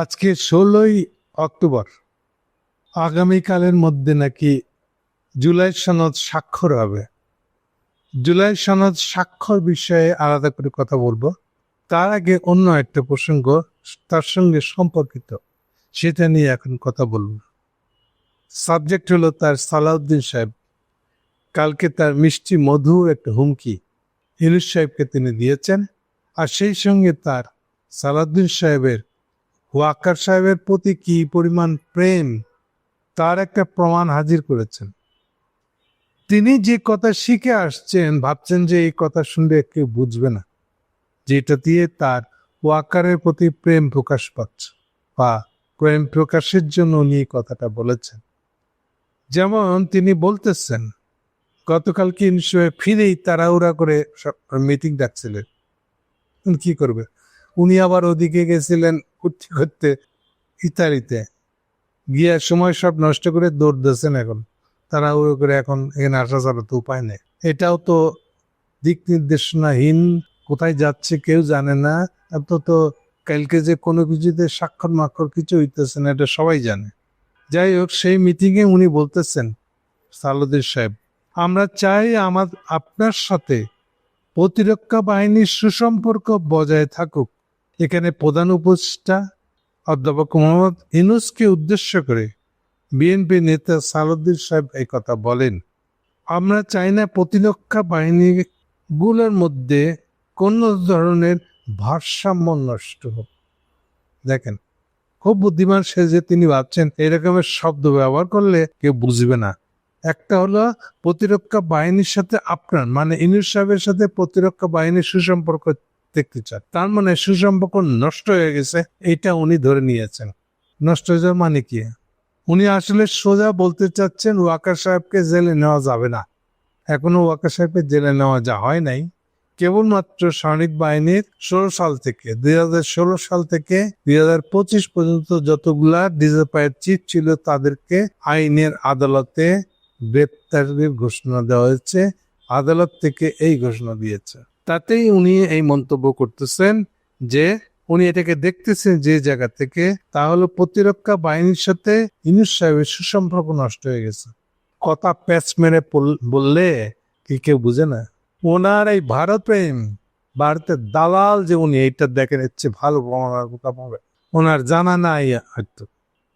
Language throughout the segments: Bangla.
আজকে ষোলোই অক্টোবর। আগামীকালের মধ্যে নাকি জুলাই সনদ স্বাক্ষর হবে। জুলাই সনদ স্বাক্ষর বিষয়ে আলাদা করে কথা বলব। তার আগে অন্য একটা প্রসঙ্গ তার সঙ্গে সম্পর্কিত, সেটা নিয়ে এখন কথা বলব। সাবজেক্ট হলো তার সালাউদ্দিন সাহেব। কালকে তার মিষ্টি মধু একটা হুমকি ইনুস সাহেবকে তিনি দিয়েছেন। আর সেই সঙ্গে তার সালাউদ্দিন সাহেবের ওয়াকার সাহেবের প্রতি কি পরিমাণ প্রেম, তার একটা প্রমাণ হাজির করেছেন। তিনি যে কথা শিখে আসছেন, ভাবছেন যে এই কথা শুনলে কেউ বুঝবে না, যেটা দিয়ে তার ওয়াকারের প্রতি প্রেম প্রকাশ পাচ্ছে বা প্রেম প্রকাশের জন্য উনি এই কথাটা বলেছেন। যেমন তিনি বলতেছেন গতকালকে ইনশোয়ে ফিরেই তারা তাড়াহুড়া করে সব মিটিং ডাকছিলেন? কি করবে? উনি আবার ওদিকে গেছিলেন করতে করতে ইতালিতে। গিয়ে সময় সব নষ্ট করে দৌড় দিয়েছেন এখন। তারা ওই করে এখন এখানে আসা ছাড়া তো উপায় নেই। এটাও তো দিক নির্দেশনাহীন, কোথায় যাচ্ছে কেউ জানে না। এত তো কালকে যে কোনো কিছুতে স্বাক্ষর মাক্ষর কিছু হইতেছে না, এটা সবাই জানে। যাই হোক, সেই মিটিংয়ে উনি বলতেছেন, সালুদ্দিন সাহেব, আমরা চাই আমার, আপনার সাথে প্রতিরক্ষা বাহিনীর সুসম্পর্ক বজায় থাকুক। এখানে প্রধান উপদেষ্টা অধ্যাপক মোহাম্মদ ইনুসকে উদ্দেশ্য করে বিএনপি নেতা সালুদ্দিন সাহেব এই কথা বলেন, আমরা চাই না প্রতিরক্ষা বাহিনীগুলোর মধ্যে কোনো ধরনের ভারসাম্য নষ্ট হোক। দেখেন, খুব বুদ্ধিমান সে যে তিনি ভাবছেন, এরকমের শব্দ ব্যবহার করলে কেউ বুঝবে না। একটা হলো প্রতিরক্ষা বাহিনীর সাথে আপনার মানে ইনুস সাহেবের সাথে প্রতিরক্ষা বাহিনীর সুসম্পর্ক দেখতে চান। তার মানে সুসম্পর্ক নষ্ট হয়ে গেছে এটা উনি ধরে নিয়েছেন। নষ্ট হয়ে যাওয়ার মানে কি? উনি আসলে সোজা বলতে চাচ্ছেন ওয়াকার সাহেবকে জেলে নেওয়া যাবে না। এখনও ওয়াকার সাহেবকে জেলে নেওয়া যা হয় নাই। কেবলমাত্র সৈনিক বাহিনীর ষোলো সাল থেকে, দুই হাজার ষোলো সাল থেকে দুই হাজার পঁচিশ পর্যন্ত যতগুলা ডিজিপাইয়ের চিফ ছিল তাদেরকে আইনের আদালতে গ্রেপ্তারের ঘোষণা দেওয়া হয়েছে। আদালত থেকে এই ঘোষণা দিয়েছে। তাতেই উনি এই মন্তব্য করতেছেন যে উনি এটাকে দেখতেছেন যে জায়গা থেকে তাহলে প্রতিরক্ষা বাহিনীর সাথে ইনুস সাহেবের সুসম্পর্ক নষ্ট হয়ে গেছে। কথা প্যাচ মেরে বললে কি কেউ বুঝে না। ওনার এই ভারত প্রেম ভারতের দালাল যে উনি, এইটা দেখেন এর চেয়ে ভালো কথা পাবে। ওনার জানা নাই হয়তো।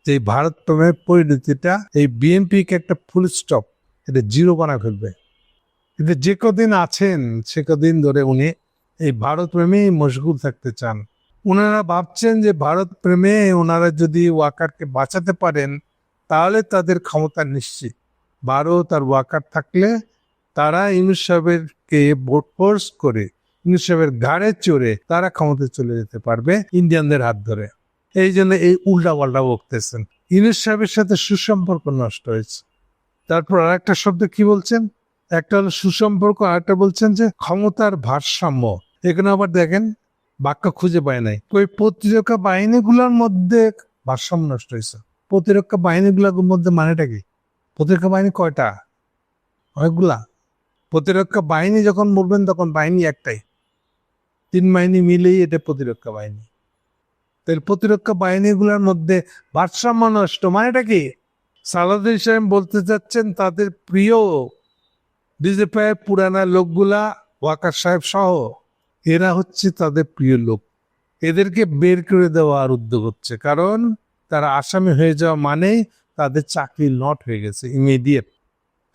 যে ভারত প্রেমের পরিণতিটা, এই বিএনপি কে একটা ফুল স্টপ এটা জিরো বানা ফেলবে। কিন্তু যে কদিন আছেন, সে কদিন ধরে উনি এই ভারত প্রেমেই মশগুল থাকতে চান। ওনারা ভাবছেন যে ভারত প্রেমে ওনারা যদি ওয়াকারকে বাঁচাতে পারেন, তাহলে তাদের ক্ষমতা নিশ্চিত। ভারত আর ওয়াকার থাকলে তারা ইউনুস সাহেবেরকে ভোট ফোর্স করে ইউনুস সাহেবের ঘাড়ে চড়ে তারা ক্ষমতায় চলে যেতে পারবে ইন্ডিয়ানদের হাত ধরে। এই জন্য এই উল্টা পাল্টা বকতেছেন। ইউনুস সাহেবের সাথে সুসম্পর্ক নষ্ট হয়েছে। তারপর আর একটা শব্দ কি বলছেন? একটা হলো সুসম্পর্ক, আর একটা বলছেন যে ক্ষমতার ভারসাম্য। এখানে আবার দেখেন, বাক্য খুঁজে পায় নাই। ওই প্রতিরক্ষা বাহিনীগুলোর মধ্যে ভারসাম্য নষ্ট হয়েছে প্রতিরক্ষা বাহিনীগুলোর মধ্যে মানেটা কি? প্রতিরক্ষা বাহিনী কয়টা? অনেকগুলা। প্রতিরক্ষা বাহিনী যখন বলবেন, তখন বাহিনী একটাই। তিন বাহিনী মিলেই এটা প্রতিরক্ষা বাহিনী। তাহলে প্রতিরক্ষা বাহিনীগুলোর মধ্যে ভারসাম্য নষ্ট মানেটা কি? সাহেব বলতে চাচ্ছেন, তাদের প্রিয় বিজেপির পুরানা লোকগুলা, ওয়াকার সাহেব সহ, এরা হচ্ছে তাদের প্রিয় লোক। এদেরকে বের করে দেওয়ার উদ্যোগ হচ্ছে। কারণ তারা আসামি হয়ে যাওয়া মানেই তাদের চাকরি নট হয়ে গেছে ইমিডিয়েট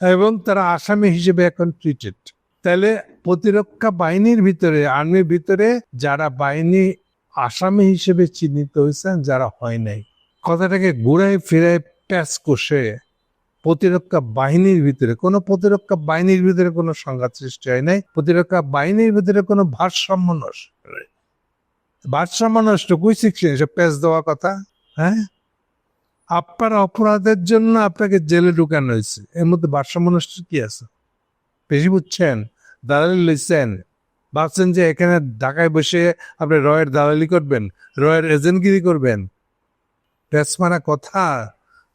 এবং তারা আসামি হিসেবে এখন ট্রিটেড তাহলে প্রতিরক্ষা বাহিনীর ভিতরে, আর্মির ভিতরে যারা বাহিনী আসামি হিসেবে চিহ্নিত হয়েছেন, যারা হয় নাই, কথাটাকে ঘুরায় ফিরায় প্যাচ কষে প্রতিরক্ষা বাহিনীর ভিতরে কোনো প্রতিরক্ষা বাহিনীর ভিতরে কোনো সংঘাত সৃষ্টি হয় নাই। প্রতিরক্ষা বাহিনীর ভিতরে কোনো ভারসাম্য নষ্ট ভারসাম্য নষ্ট কই শিখছেন এসব প্যাচ দেওয়া কথা? হ্যাঁ? আপনার অপরাধের জন্য আপনাকে জেলে ঢুকানো হয়েছে। এর মধ্যে ভারসাম্য নষ্ট কি আছে? বেশি বুঝছেন? দালালি লইছেন। ভাবছেন যে এখানে ঢাকায় বসে আপনি রয়ের দালালি করবেন, রয়ের এজেন্টগিরি করবেন। প্যাচ মারা কথা।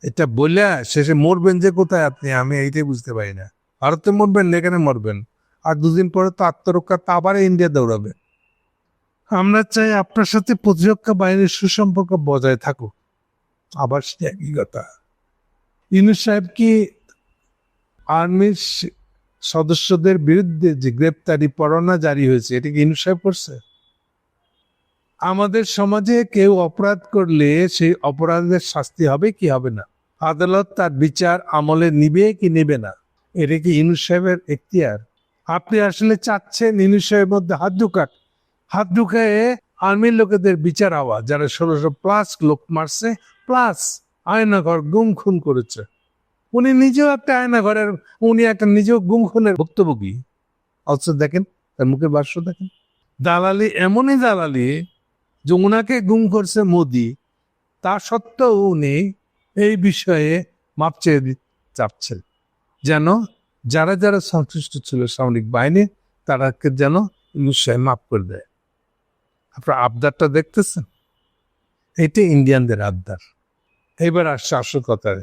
এটা বলে শেষে মরবেন যে কোথায় আপনি? আমি এইটাই বুঝতে পারি না। ভারতে মরবেন না, এখানে মরবেন। আর দুদিন পরে তো আত্মরক্ষা, তো আবার ইন্ডিয়া দৌড়াবে। আমরা চাই আপনার সাথে প্রতিরক্ষা বাহিনীর সুসম্পর্ক বজায় থাকুক। আবার সে একই কথা। ইউনুস সাহেব কি আর্মির সদস্যদের বিরুদ্ধে যে গ্রেপ্তারি পরোয়ানা জারি হয়েছে, এটা কি ইউনুস সাহেব করছে? আমাদের সমাজে কেউ অপরাধ করলে সেই অপরাধের শাস্তি হবে কি হবে না? আদালত তার বিচার আমলে নিবে কি নেবে না? এটা কি ইউনুস সাহেবের এখতিয়ার? আপনি আসলে চাচ্ছেন ইউনুস সাহেবের মধ্যে হাত ঢুকাক। হাত ঢুকায়ে আর্মির লোকেদের বিচার হওয়া, যারা ষোলোশো প্লাস লোক মারছে প্লাস আয়নাঘর গুম খুন করেছে। উনি নিজেও একটা আয়নাঘরের, উনি একটা নিজেও গুম খুনের ভুক্তভোগী। অথচ দেখেন, তার মুখের বাস্য দেখেন। দালালি এমনই দালালি যে ওনাকে গুম করছে মোদি, তা সত্ত্বেও উনি এই বিষয়ে মাপ চেয়ে চাচ্ছেন যেন যারা যারা সংশ্লিষ্ট ছিল সামরিক বাহিনী, তারাকে যেন নিশ্চয় মাফ করে দেয়। আপনার আবদারটা দেখতেছেন? এটা ইন্ডিয়ানদের আবদার। এবার আসছে আসল কথায়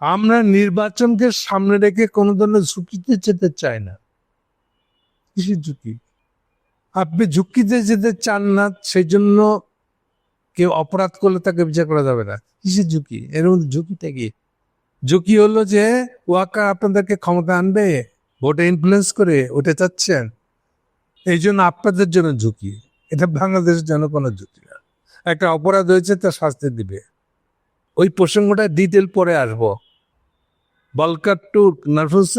আমরা নির্বাচনকে সামনে রেখে কোনো ধরনের ঝুঁকিতে যেতে চাই না। কিসের ঝুঁকি? আপনি ঝুঁকিতে যেতে চান না সেই জন্য কেউ অপরাধ করলে তাকে বিচার করা যাবে না। কিসের ঝুঁকি? এর মধ্যে ঝুঁকিটা কি? ঝুঁকি হলো যে ওয়াকা আপনাদেরকে ক্ষমতা আনবে, ভোটে ইনফ্লুয়েন্স করে ওটা চাচ্ছেন এই জন্য আপনাদের জন্য ঝুঁকি। এটা বাংলাদেশের জন্য কোনো ঝুঁকি না। একটা অপরাধ হয়েছে তার শাস্তি দিবে। ওই প্রসঙ্গটা ডিটেল পরে আসব। বলকার টুক নার্ভাস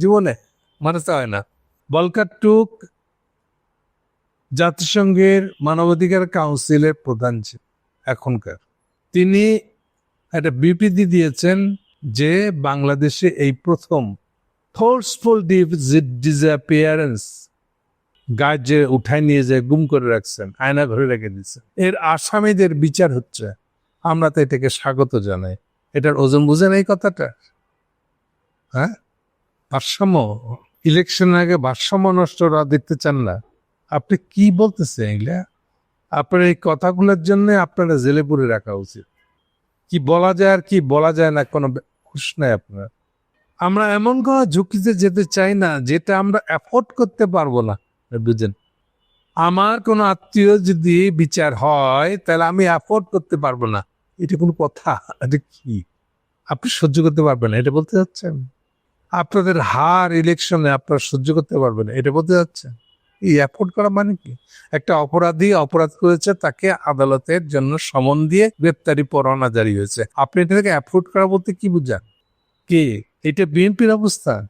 জীবনে, মানাতে হয় না। বলকার টুক জাতিসংঘের মানবাধিকার কাউন্সিলের প্রধান ছিল এখনকার, তিনি একটা বিবৃতি দিয়েছেন যে বাংলাদেশে এই প্রথম ফোর্সফুল ডিসঅ্যাপিয়ারেন্স গাছ যে উঠায় নিয়ে যায় গুম করে রাখছেন, আয়না ঘরে রেখে দিচ্ছেন এর আসামিদের বিচার হচ্ছে। আমরা তো এটাকে স্বাগত জানাই। এটার ওজন বুঝেন এই কথাটা? হ্যাঁ? ভারসাম্য ইলেকশন আগে ভারসাম্য নষ্ট দেখতে চান না। আপনি কি বলতেছেন এগুলা? আপনার এই কথাগুলোর জন্য আপনারা জেলে পুরে রাখা উচিত। কি বলা যায় আর কি বলা যায় না কোনো হুঁশ নাই আপনার। আমরা এমন কোনো ঝুঁকিতে যেতে চাই না, যেটা আমরা অ্যাফোর্ড করতে পারব না। বুঝেন আমার কোনো আত্মীয় যদি বিচার হয়, তাহলে আমি অ্যাফোর্ড করতে পারব না। এটা কোনো কথা? এটা কি? আপনি সহ্য করতে পারবেন এটা বলতে যাচ্ছেন? আপনাদের হার ইলেকশনে আপনারা সহ্য করতে পারবেন এটা বলতে যাচ্ছেন? এই অ্যাফোর্ড করা মানে কি? একটা অপরাধী অপরাধ করেছে, তাকে আদালতের জন্য সমন দিয়ে গ্রেপ্তারি পরোয়ানা জারি হয়েছে। আপনি এটাকে অ্যাফোর্ড করা বলতে কি বুঝান? কে? এটা বিএনপির অবস্থা?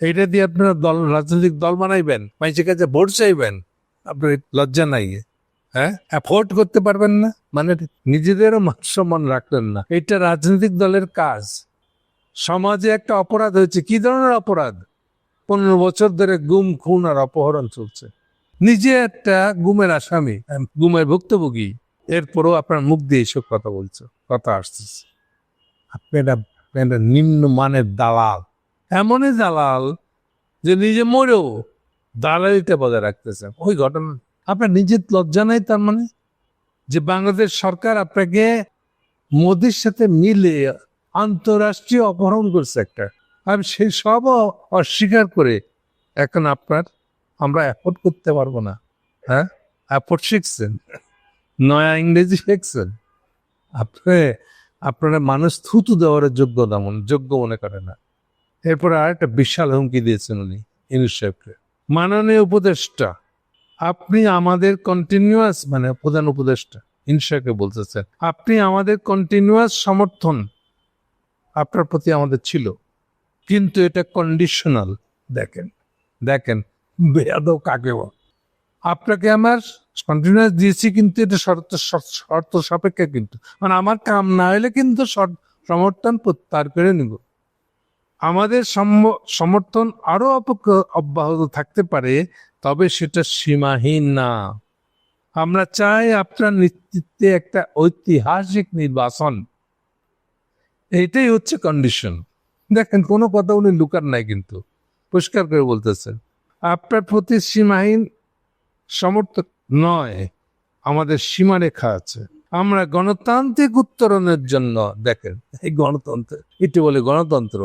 এটা দিয়ে আপনারা দল, রাজনৈতিক দল বানাইবেন? মানুষের কাছে ভোট চাইবেন? আপনার লজ্জা নাই? হ্যাঁ? অ্যাফোর্ড করতে পারবেন না? মানে নিজেদেরও মান সম্মান রাখলেন না। এটা রাজনৈতিক দলের কাজ। সমাজে একটা অপরাধ হয়েছে। কি ধরনের অপরাধ? পনেরো বছর ধরে গুম, খুন আর অপহরণ চলছে। নিজে একটা গুমের আসামি গুমের ভুক্তভোগী। এরপরও আপনার মুখ দিয়ে এসব কথা বলছো, কথা আসতেছে। আপনি একটা একটা নিম্ন মানের দালাল। এমনই দালাল যে নিজে মরেও দালালিটা বজায় রাখতেছেন ওই ঘটনা, আপনার নিজের লজ্জা নাই তার মানে? যে বাংলাদেশ সরকার আপনাকে মোদির সাথে মিলে আন্তরাষ্ট্রীয় অপহরণ করছে একটা। আর সেই সব অস্বীকার করে এখন আপনার, আমরা অ্যাফোর্ড করতে পারব না। হ্যাঁ? অ্যাফোর্ড শিখছেন। নয়া ইংরেজি শিখছেন। আপনি, আপনারা মানুষ থুতু দেওয়ার যোগ্য তেমন যোগ্য মনে করে না। এরপরে আর একটা বিশাল হুমকি দিয়েছেন উনি, ইনুস সাহেবকে। মাননীয় উপদেষ্টা, আপনি আমাদের কন্টিনিউয়াস মানে প্রধান উপদেষ্টা ইনসাকে বলতেছেন, আপনি আমাদের কন্টিনিউয়াস সমর্থন আপনার প্রতি আমাদের ছিল। কিন্তু এটা কন্ডিশনাল দেখেন। দেখেন, বেয়াদব কাকে বল? আপনাকে আমার কন্টিনিউয়াস দিয়েছি কিন্তু এটা শর্ত, শর্ত- সাপেক্ষে কিন্তু। মানে আমার কাম না হলে কিন্তু সমর্থন প্রত্যাহার করে নিব। আমাদের সমর্থন আরও অপক- অব্যাহত থাকতে পারে, তবে সেটা সীমাহীন না। আমরা চাই আপনার নেতৃত্বে একটা ঐতিহাসিক নির্বাচন। এইটাই হচ্ছে কন্ডিশন দেখেন, কোনো কথা উনি লুকার নাই কিন্তু। পরিষ্কার করে বলতেছেন, আপনার প্রতি সীমাহীন সমর্থক নয়, আমাদের সীমারেখা আছে। আমরা গণতান্ত্রিক উত্তরণের জন্য, দেখেন, এই গণতন্ত্র, এটি বলে গণতন্ত্র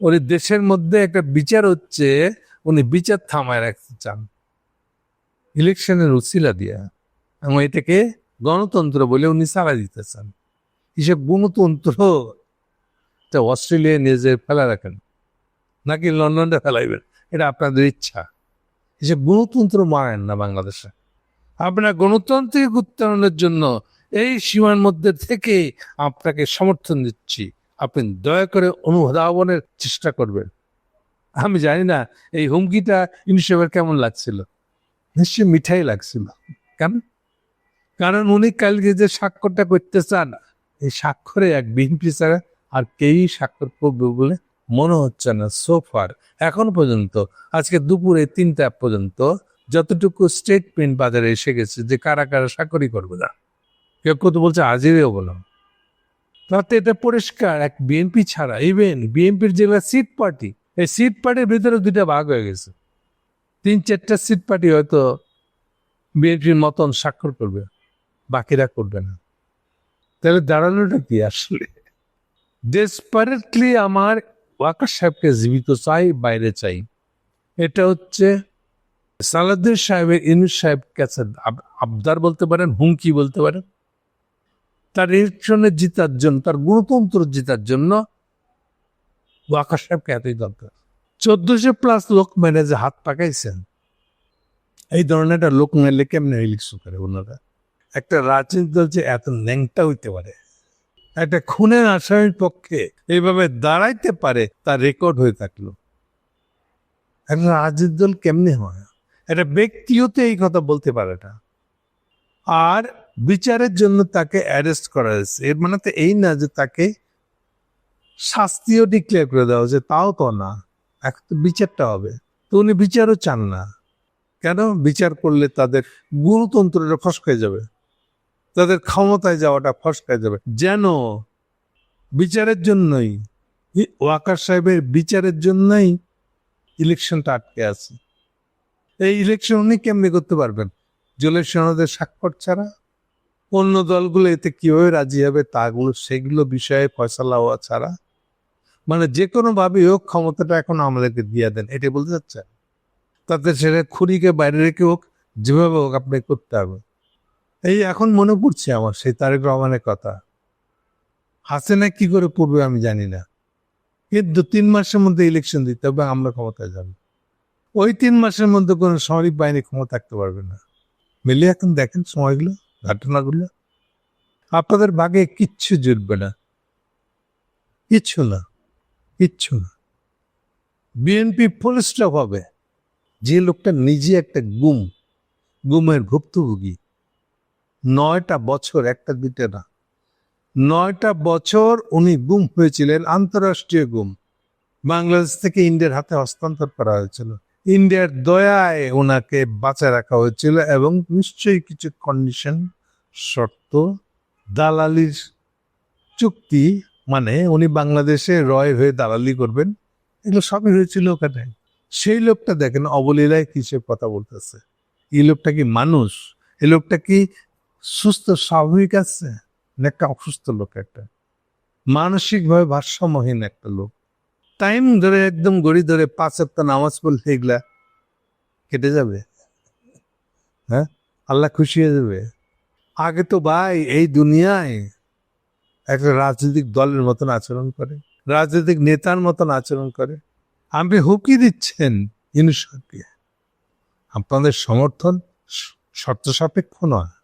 উনি দেশের মধ্যে একটা বিচার হচ্ছে, উনি বিচার থামায় রাখতে চান। ইলেকশনের উচিলা দিয়া, এবং এটাকে গণতন্ত্র বলে উনি চালা চান। হিসেব গণতন্ত্র তা অস্ট্রেলিয়া নিজে ফেলা রাখেন, নাকি লন্ডনে ফেলাইবেন? এটা আপনাদের ইচ্ছা। হিসেব গণতন্ত্র মানেন না বাংলাদেশে। আপনার গণতান্ত্রিক উত্তরণের জন্য এই সীমার মধ্যে থেকে আপনাকে সমর্থন দিচ্ছি। আপনি দয়া করে অনুধাবনের চেষ্টা করবেন। আমি জানি না, এই হুমকিটা ইউনিসেফের কেমন লাগছিল? নিশ্চয়ই মিঠাই লাগছিল। কেন? কারণ উনি কালকে যে স্বাক্ষরটা করতে চান, এই স্বাক্ষরে এক বিএনপি ছাড়া আর কেউই স্বাক্ষর করবে বলে মনে হচ্ছে না সোফার এখন পর্যন্ত, আজকে দুপুরে তিনটা পর্যন্ত যতটুকু স্টেটমেন্ট বাজারে এসে গেছে যে কারা কারা স্বাক্ষরই করবে না। কেউ কত বলছে আজেরও বললাম তাতে এটা পরিষ্কার, এক বিএনপি ছাড়া ইভেন বিএনপির যেগুলো সিট পার্টি এই সিট পার্টির ভিতরে দুইটা ভাগ হয়ে গেছে। তিন চারটা সিট পার্টি হয়তো বিএনপির মতন স্বাক্ষর করবে, বাকিরা করবে না। তাহলে দাঁড়ানোটা কি আসলে? ডেসপারেটলি আমার ওয়াকার সাহেবকে জীবিত চাই, বাইরে চাই। এটা হচ্ছে সালাদ্দিন সাহেবের ইনুস সাহেব কাছে আবদার বলতে পারেন, হুমকি বলতে পারেন। তার ইলেকশনে জিতার জন্য, তার গণতন্ত্র জিতার জন্য ওয়াকার সাহেবকে এতই দরকার। চোদ্দশো প্লাস লোক মেনে যে হাত পাকাইছেন। এই ধরনের একটা লোক মেলে কেমনে ইলেকশন করে ওনারা? একটা রাজনীতি দল যে এত ন্যাংটা হইতে পারে। একটা খুনের আসামির পক্ষে এইভাবে দাঁড়াইতে পারে, তার রেকর্ড হয়ে থাকল। একটা রাজনীতি দল কেমনে হয়? একটা ব্যক্তিও তো এই কথা বলতে পারে না। আর বিচারের জন্য তাকে অ্যারেস্ট করা হয়েছে। এর মানে তো এই না যে তাকে শাস্তিও ডিক্লেয়ার করে দেওয়া হয়েছে, তাও তো না। এখন তো বিচারটা হবে। তো উনি বিচারও চান না। কেন? বিচার করলে তাদের গণতন্ত্রটা ফসকে যাবে। তাদের ক্ষমতায় যাওয়াটা ফসকায় যাবে। যেন বিচারের জন্যই, ওয়াকার সাহেবের বিচারের জন্যই ইলেকশনটা আটকে আছে। এই ইলেকশন উনি কেমনি করতে পারবেন? জলের সনদের স্বাক্ষর ছাড়া? অন্য দলগুলো এতে কীভাবে রাজি হবে, তাগুলো, সেগুলো বিষয়ে ফয়সলা হওয়া ছাড়া? মানে যে কোনো ভাবে হোক, ক্ষমতাটা এখন আমাদেরকে দিয়ে দেন এটা বলতে চাচ্ছেন। তাতে সেটা খুঁড়িকে বাইরে রেখে হোক, যেভাবে হোক আপনি করতে হবে। এই এখন মনে পড়ছে আমার সেই তারেক রহমানের কথা। হাসিনা কি করে পড়বে আমি জানি না। এর দু তিন মাসের মধ্যে ইলেকশন দিতে হবে, আমরা ক্ষমতায় যাব। ওই তিন মাসের মধ্যে কোনো সামরিক বাহিনী ক্ষমতা থাকতে পারবে না। মিলিয়ে এখন দেখেন সময়গুলো, ঘটনাগুলো। আপনাদের ভাগে কিচ্ছু জুটবে না। কিচ্ছু না কিচ্ছু না। বিএনপি পুলিশটা হবে। যে লোকটা নিজে একটা গুম, গুমের ভুক্তভোগী। নয়টা বছর, একটা দুইটা না। নয়টা বছর উনি গুম হয়েছিলেন, আন্তরাষ্ট্রীয় গুম। বাংলাদেশ থেকে ইন্ডিয়ার হাতে হস্তান্তর করা হয়েছিল। ইন্ডিয়ার দয়ায় ওনাকে বাঁচায় রাখা হয়েছিল এবং নিশ্চয়ই কিছু কন্ডিশন শর্ত, দালালির চুক্তি মানে উনি বাংলাদেশে রয় হয়ে দালালি করবেন, এগুলো সবই হয়েছিল ওখানে। সেই লোকটা দেখেন অবলীলায় কিসের কথা বলতেছে? এই লোকটা কি মানুষ? এই লোকটা কি সুস্থ, স্বাভাবিক আছে? একটা অসুস্থ লোক একটা। মানসিকভাবে ভারসাম্যহীন একটা লোক। টাইম ধরে একদম গড়ি ধরে পাঁচ একটা নামাজ পড়লে এগুলা কেটে যাবে? হ্যাঁ? আল্লাহ খুশি হয়ে যাবে? আগে তো ভাই এই দুনিয়ায় একটা রাজনৈতিক দলের মতন আচরণ করে, রাজনৈতিক নেতার মতন আচরণ করে। আপনি হুকি দিচ্ছেন ইউনিসকে আপনাদের সমর্থন শর্ত সাপেক্ষ নয়।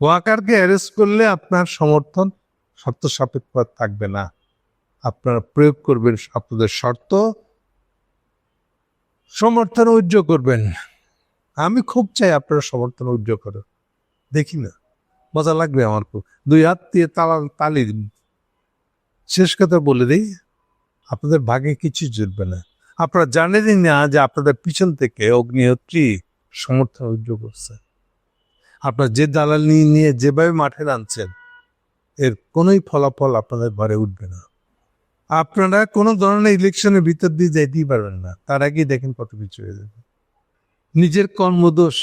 ওয়াকারকে অ্যারেস্ট করলে আপনার সমর্থন শর্ত সাপেক্ষ থাকবে না। আপনারা প্রয়োগ করবেন আপনাদের শর্ত সমর্থন উজ্জ্ব করবেন। আমি খুব চাই আপনারা সমর্থন উজ্জ্ব করো দেখি না, মজা লাগবে আমার খুব। দুই হাত দিয়ে তালা, তালি শেষ কথা বলে দিই, আপনাদের ভাগে কিছু জুটবে না। আপনারা জানেনই না যে আপনাদের পিছন থেকে অগ্নিহোত্রী সমর্থন উজ্জ্ব করছে। আপনার যে দালাল নিয়ে যেভাবে মাঠে নামছেন, এর কোনোই ফলাফল আপনাদের ঘরে উঠবে না। আপনারা কোনো ধরনের ইলেকশনের ভিতর দিয়ে যাইতেই পারবেন না। তার আগেই দেখেন কত কিছু হয়ে যাবে। নিজের কর্মদোষ,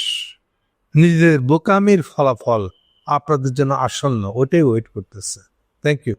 নিজেদের বোকামির ফলাফল আপনাদের জন্য আসন্ন, ওটাই ওয়েট করতেছে। Thank you